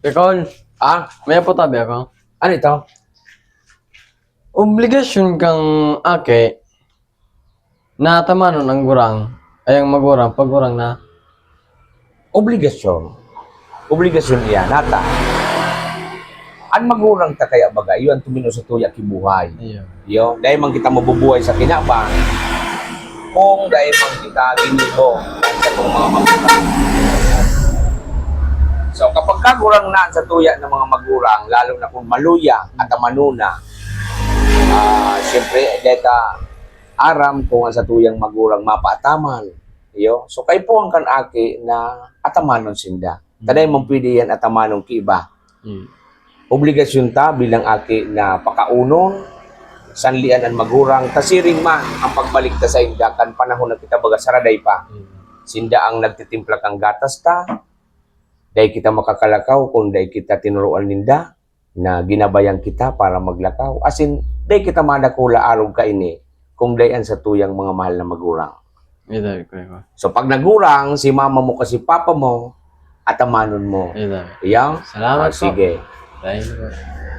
Ikaw, Ah, may tabi ako. ano ito? Obligasyon kang ake na tamanon ang gurang ay ang magurang pag gurang na Obligasyon. Obligasyon iya, nata. Ang magurang ta kaya baga, yun ang tumino sa tuya kibuhay. iyo. Yo, dahil man kita mabubuhay sa kinabang, kung dahil man kita ginibo sa mga magulang. So kapag kagurang na sa tuya ng mga magurang, lalo na kung maluya at manuna, ah siyempre, dahil ka aram kung ang sa tuyang magurang mapataman. Yo, so kay po ang kanaki na atamanon sinda. Taday mong pwede yan atamanon kiba Iyo. obligasyon ta bilang aki na pakaunon sanlian ang magurang tasiring man ang pagbalik ta sa inda kan panahon na kita baga saraday pa sinda ang nagtitimpla kang gatas ta dahil kita makakalakaw kung dahil kita tinuruan ninda na ginabayan kita para maglakaw asin dahil kita madakula arog ka ini kung dayan sa tuyang mga mahal na magurang ko ikaw. so pag nagurang si mama mo kasi papa mo at amanon mo. Iyang? Salamat Ah, po. sige. Thank you.